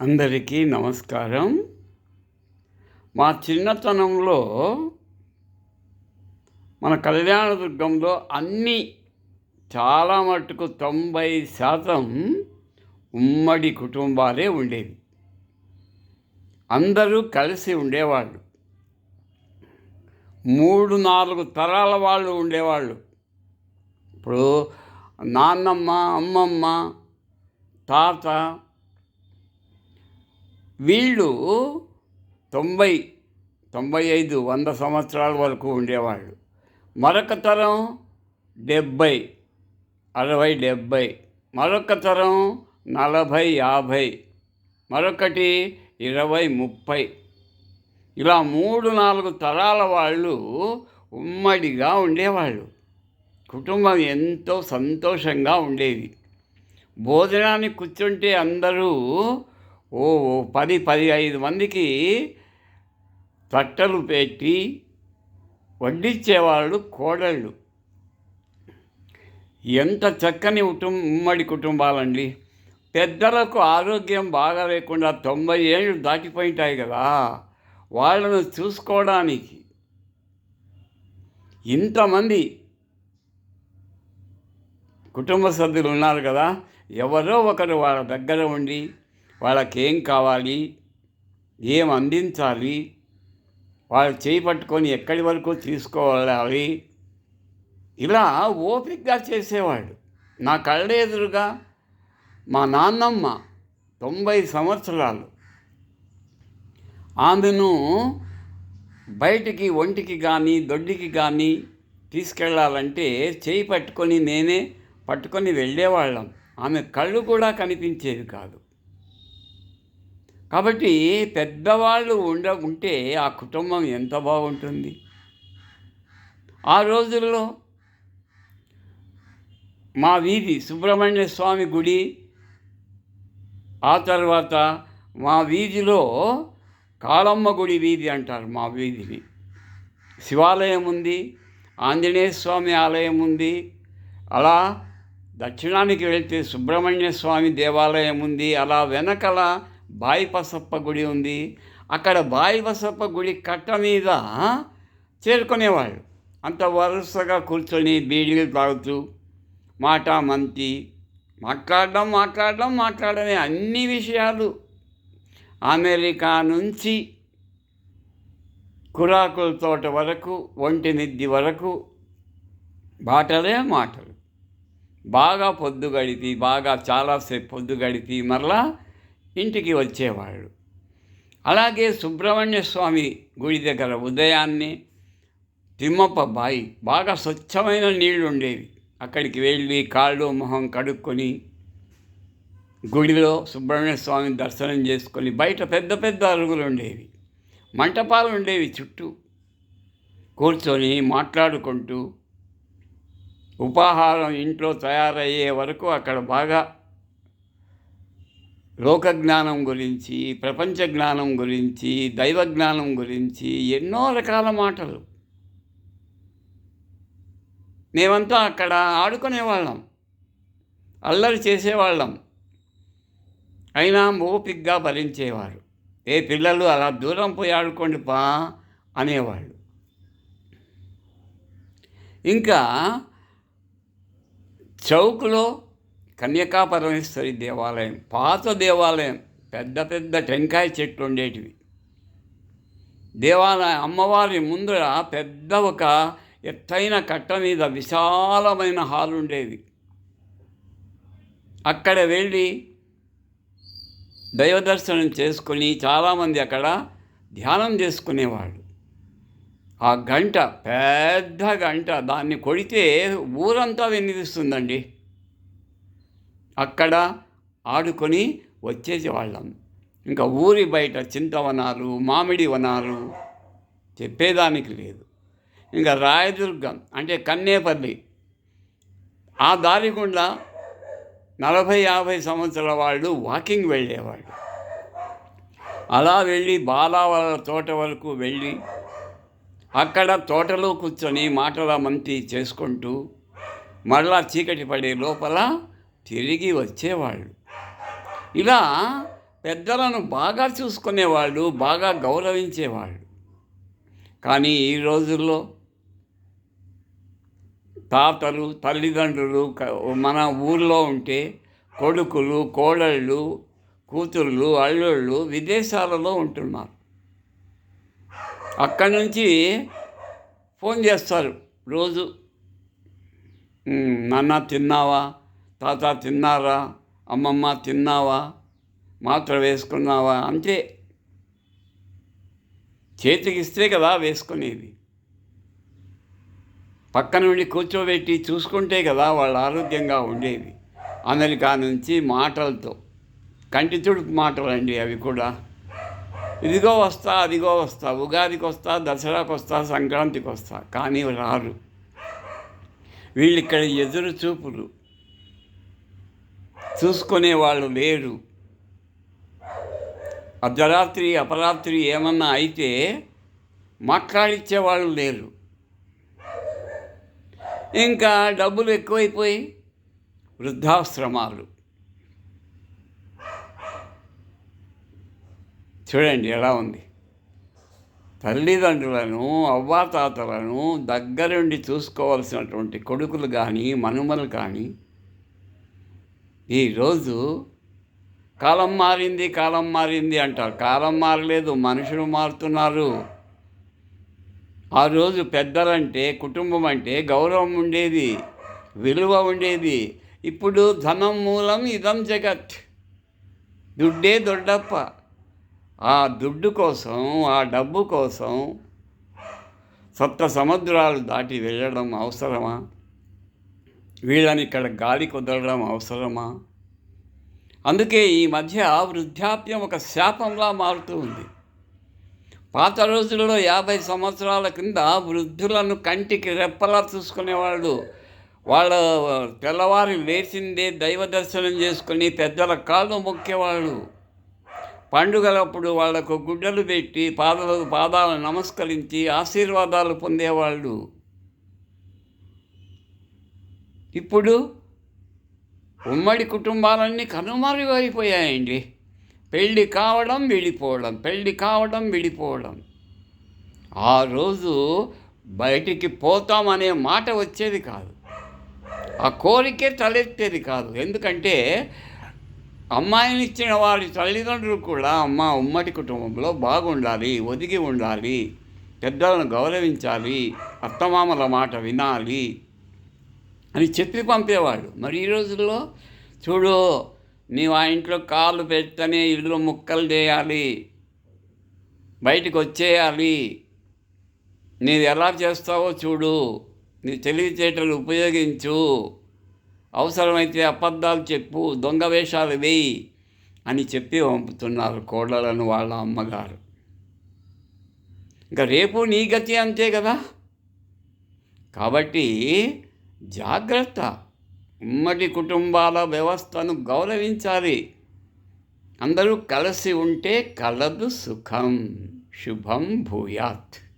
అందరికీ నమస్కారం. మా చిన్నతనంలో మన కళ్యాణదుర్గంలో అన్నీ చాలా మటుకు తొంభై శాతం ఉమ్మడి కుటుంబాలే ఉండేవి. అందరూ కలిసి ఉండేవాళ్ళు. మూడు నాలుగు తరాల వాళ్ళు ఉండేవాళ్ళు. ఇప్పుడు నాన్నమ్మ అమ్మమ్మ తాత వీళ్ళు తొంభై తొంభై ఐదు వంద సంవత్సరాల వరకు ఉండేవాళ్ళు. మరొక తరం డెబ్భై అరవై డెబ్భై మరొక తరం నలభై యాభై మరొకటి ఇరవై ముప్పై. ఇలా మూడు నాలుగు తరాల వాళ్ళు ఉమ్మడిగా ఉండేవాళ్ళు. కుటుంబం ఎంతో సంతోషంగా ఉండేది. భోజనానికి కూర్చుంటే అందరూ ఓ పది పది ఐదు మందికి తట్టలు పెట్టి వడ్డించేవాళ్ళు కోడళ్ళు. ఎంత చక్కని కుటుంబ ఉమ్మడి కుటుంబాలండి. పెద్దలకు ఆరోగ్యం బాగా లేకుండా తొంభై ఏళ్ళు దాటిపోయింటాయి కదా. వాళ్ళను చూసుకోవడానికి ఇంతమంది కుటుంబ సభ్యులు ఉన్నారు కదా. ఎవరో ఒకరు వాళ్ళ దగ్గర ఉండి వాళ్ళకి ఏం కావాలి? ఏం అందించాలి? వాళ్ళు చేయి పట్టుకొని ఎక్కడి వరకు తీసుకోవాలి? ఇలా ఓపికగా చేసేవాడు. నా కళ్ళ ఎదురుగా మా నాన్నమ్మ తొంభై సంవత్సరాలు. ఆమెను బయటికి ఒంటికి కానీ దొడ్డికి కానీ తీసుకెళ్ళాలంటే చేయి పట్టుకొని నేనే పట్టుకొని వెళ్ళేవాళ్ళం. ఆమె కళ్ళు కూడా కనిపించేది కాదు. కాబట్టి పెద్దవాళ్ళు ఉండ ఉంటే ఆ కుటుంబం ఎంత బాగుంటుంది. ఆ రోజుల్లో మా వీధి సుబ్రహ్మణ్య స్వామి గుడి ఆ తర్వాత మా వీధిలో కాళమ్మ గుడి వీధి అంటారు మా వీధిని. శివాలయం ఉంది ఆంజనేయ స్వామి ఆలయం ఉంది అలా దక్షిణానికి వెళ్తే సుబ్రహ్మణ్య స్వామి దేవాలయం ఉంది అలా వెనకల బాయిపసప్ప గుడి ఉంది. అక్కడ బాయిపసప్ప గుడి కట్ట మీద చేరుకునేవాళ్ళు. అంత వరుసగా కూర్చొని బీడీలు తాగుతూ మాట మంతి మాట్లాడడం మాట్లాడడం మాట్లాడమే అన్ని విషయాలు. అమెరికా నుంచి కురాకుల తోట వరకు ఒంటి నిద్ది వరకు మాటలే మాటలు. బాగా పొద్దు గడిపి బాగా చాలాసేపు పొద్దు గడిపి మరలా ఇంటికి వచ్చేవాళ్ళు. అలాగే సుబ్రహ్మణ్య స్వామి గుడి దగ్గర ఉదయాన్నే తిమ్మప్ప బాయి బాగా స్వచ్ఛమైన నీళ్ళు ఉండేవి అక్కడికి వెళ్ళి కాళ్ళు మొహం కడుక్కొని గుడిలో సుబ్రహ్మణ్య స్వామిని దర్శనం చేసుకొని బయట పెద్ద పెద్ద అరుగులు ఉండేవి మంటపాలు ఉండేవి చుట్టూ. కూర్చొని మాట్లాడుకుంటూ ఉపాహారం ఇంట్లో తయారయ్యే వరకు అక్కడ బాగా లోక జ్ఞానం గురించి ప్రపంచ జ్ఞానం గురించి దైవ జ్ఞానం గురించి ఎన్నో రకాల మాటలు. మేమంతా అక్కడ ఆడుకునేవాళ్ళం. అల్లరి చేసేవాళ్ళం. అయినా ఓపిగ్గా భరించేవారు. ఏ పిల్లలు అలా దూరం పోయి ఆడుకోండి పా అనేవాళ్ళు. ఇంకా చౌక్లో కన్యకా పరమేశ్వరి దేవాలయం పాత దేవాలయం పెద్ద పెద్ద టెంకాయ చెట్లు ఉండేటివి. దేవాలయం అమ్మవారి ముందర పెద్ద ఒక ఎత్తైన కట్ట మీద విశాలమైన హాల్ ఉండేది. అక్కడ వెళ్ళి దైవదర్శనం దర్శనం చేసుకొని చాలామంది అక్కడ ధ్యానం చేసుకునేవాళ్ళు. ఆ గంట పెద్ద గంట దాన్ని కొడితే ఊరంతా వినిపిస్తుందండి అక్కడ ఆడుకొని వచ్చేసేవాళ్ళం. ఇంకా ఊరి బయట చింతవనాలు మామిడి వనాలు చెప్పేదానికి లేదు. ఇంకా రాయదుర్గం అంటే కన్నేపల్లి. ఆ దారి గుండా నలభై యాభై సంవత్సరాల వాళ్ళు వాకింగ్ వెళ్ళేవాళ్ళు. అలా వెళ్ళి బాలా వాళ్ళ తోట వరకు వెళ్ళి అక్కడ తోటలో కూర్చొని మాటల మంతి చేసుకుంటూ మరలా చీకటి పడే లోపల తిరిగి వచ్చేవాళ్ళు. ఇలా పెద్దలను బాగా చూసుకునేవాళ్ళు బాగా గౌరవించేవాళ్ళు. కానీ ఈ రోజుల్లో తాతలు తల్లిదండ్రులు మన ఊళ్ళో ఉంటే కొడుకులు కోడళ్ళు కూతుళ్ళు అల్లుళ్ళు విదేశాలలో ఉంటున్నారు. అక్కడి నుంచి ఫోన్ చేస్తారు. రోజు "ఉమ్, నాన్న తిన్నావా? తాత తిన్నారా? అమ్మమ్మ తిన్నావా? మాత్ర వేసుకున్నావా? అంతే చేతికి ఇస్తే కదా వేసుకునేది. పక్క నుండి కూర్చోబెట్టి చూసుకుంటే కదా వాళ్ళు ఆరోగ్యంగా ఉండేది. అమెరికా నుంచి మాటలతో. కంటి తుడుపు మాటలు అండి అవి కూడా. ఇదిగో వస్తా అదిగో వస్తా. ఉగాదికి వస్తా దసరాకు వస్తా సంక్రాంతికి వస్తా. కానీ రారు. వీళ్ళు ఇక్కడ ఎదురు చూపులు. చూసుకునే వాళ్ళు లేరు. అర్ధరాత్రి అపరాత్రి ఏమన్నా అయితే మాట్లాడిచ్చే వాళ్ళు లేరు. ఇంకా డబ్బులు ఎక్కువైపోయి వృద్ధాశ్రమాలు. చూడండి ఎలా ఉంది. తల్లిదండ్రులను అవ్వాతాతలను దగ్గరుండి చూసుకోవాల్సినటువంటి కొడుకులు కానీ మనుమలు కానీ ఈరోజు కాలం మారింది కాలం మారింది అంటారు. కాలం మారలేదు మనుషులు మారుతున్నారు. ఆ రోజు పెద్దలంటే కుటుంబం అంటే గౌరవం ఉండేది విలువ ఉండేది. ఇప్పుడు ధనం మూలం ఇదం జగత్. దుడ్డే దొడ్డప్ప. ఆ దుడ్డు కోసం ఆ డబ్బు కోసం సప్త సముద్రాలు దాటి వెళ్ళడం అవసరమా? వీళ్ళని ఇక్కడ గాలి కుదరడం అవసరమా? అందుకే ఈ మధ్య వృద్ధాప్యం ఒక శాపంలా మారుతూ ఉంది. పాత రోజుల్లో యాభై సంవత్సరాల కింద వృద్ధులను కంటికి రెప్పలా చూసుకునేవాళ్ళు. వాళ్ళ తెల్లవారి లేచిందే దైవ దర్శనం చేసుకుని పెద్దల కాళ్ళు మొక్కేవాళ్ళు. పండుగలప్పుడు వాళ్ళకు గుడ్డలు పెట్టి పాదాలు పాదాలు నమస్కరించి ఆశీర్వాదాలు పొందేవాళ్ళు. ఇప్పుడు ఉమ్మడి కుటుంబాలన్నీ కనుమరుగైపోయాయండి. పెళ్ళి కావడం విడిపోవడం పెళ్ళి కావడం విడిపోవడం. ఆ రోజు బయటికి పోతామనే మాట వచ్చేది కాదు. ఆ కోరికే తలెత్తేది కాదు. ఎందుకంటే అమ్మాయిని ఇచ్చిన వారి తల్లిదండ్రులు కూడా అమ్మ ఉమ్మడి కుటుంబంలో బాగుండాలి ఒదిగి ఉండాలి పెద్దలను గౌరవించాలి అత్తమామల మాట వినాలి అని చెప్పి పంపేవాడు. మరి ఈ రోజుల్లో చూడు నీవు ఆ ఇంట్లో కాళ్ళు పెట్టనే ఇల్లు ముక్కలు చేయాలి బయటకు వచ్చేయాలి నీది ఎలా చేస్తావో చూడు నీ తెలివితేటలు ఉపయోగించు. అవసరమైతే అబద్ధాలు చెప్పు దొంగ వేషాలు వేయి అని చెప్పి పంపుతున్నారు కోడలను వాళ్ళ అమ్మగారు. ఇంకా రేపు నీ గతి అంతే కదా? కాబట్టి జాగ్రత్త. ఉమ్మడి కుటుంబాల వ్యవస్థను గౌరవించాలి. అందరూ కలిసి ఉంటే కలదు సుఖం. శుభం భూయాత్.